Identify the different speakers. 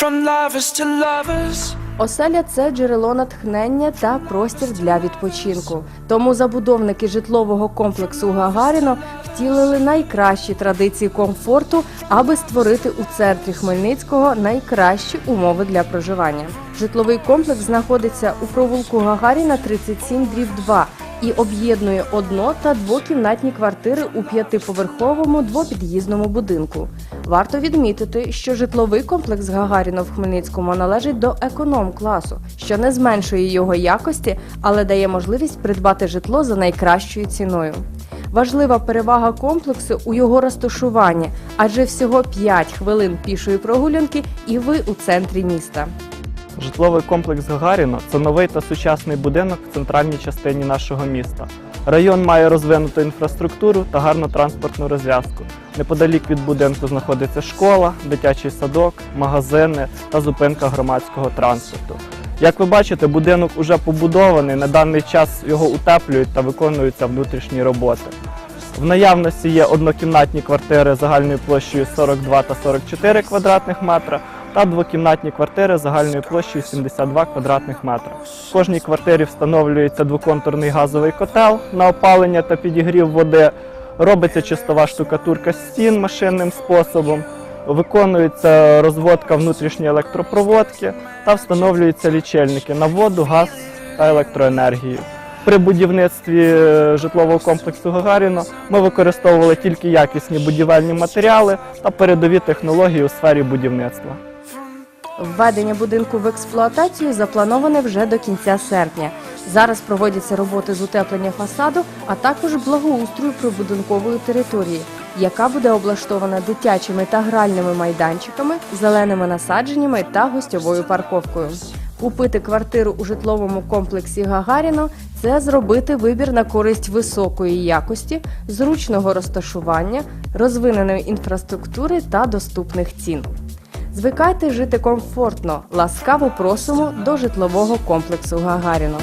Speaker 1: From lovers to lovers.
Speaker 2: Оселя це джерело натхнення та простір для відпочинку. Тому забудовники житлового комплексу Гагаріно втілили найкращі традиції комфорту, аби створити у центрі Хмельницького найкращі умови для проживання. Житловий комплекс знаходиться у провулку Гагаріна 37 дріб 2 і об'єднує одно та двокімнатні квартири у п'ятиповерховому двопід'їзному будинку. Варто відмітити, що житловий комплекс Гагаріно в Хмельницькому належить до економ-класу, що не зменшує його якості, але дає можливість придбати житло за найкращою ціною. Важлива перевага комплексу у його розташуванні, адже всього 5 хвилин пішої прогулянки, і ви у центрі міста.
Speaker 3: Житловий комплекс Гагаріно це новий та сучасний будинок в центральній частині нашого міста. Район має розвинуту інфраструктуру та гарну транспортну розв'язку. Неподалік від будинку знаходиться школа, дитячий садок, магазини та зупинка громадського транспорту. Як ви бачите, будинок уже побудований. На даний час його утеплюють та виконуються внутрішні роботи. В наявності є однокімнатні квартири загальною площею 42 та 44 квадратних метра та двокімнатні квартири загальною площею 72 квадратних метра. В кожній квартирі встановлюється двоконтурний газовий котел на опалення та підігрів води. Робиться чистова штукатурка стін машинним способом. Виконується розводка внутрішньої електропроводки та встановлюються лічильники на воду, газ та електроенергію. При будівництві е, житлового комплексу Гагаріно ми використовували тільки якісні будівельні матеріали та передові технології у сфері будівництва.
Speaker 2: Введення будинку в експлуатацію заплановане вже до кінця серпня. Зараз проводяться роботи з утеплення фасаду, а також благоустрою прибудинкової території, яка буде облаштована дитячими та гральними майданчиками, зеленими насадженнями та гостьовою парковкою. Купити квартиру у житловому комплексі Гагаріно це зробити вибір на користь високої якості, зручного розташування, розвиненої інфраструктури та доступних цін. Звикайте жити комфортно. Ласкаво просимо до житлового комплексу Гагаріно.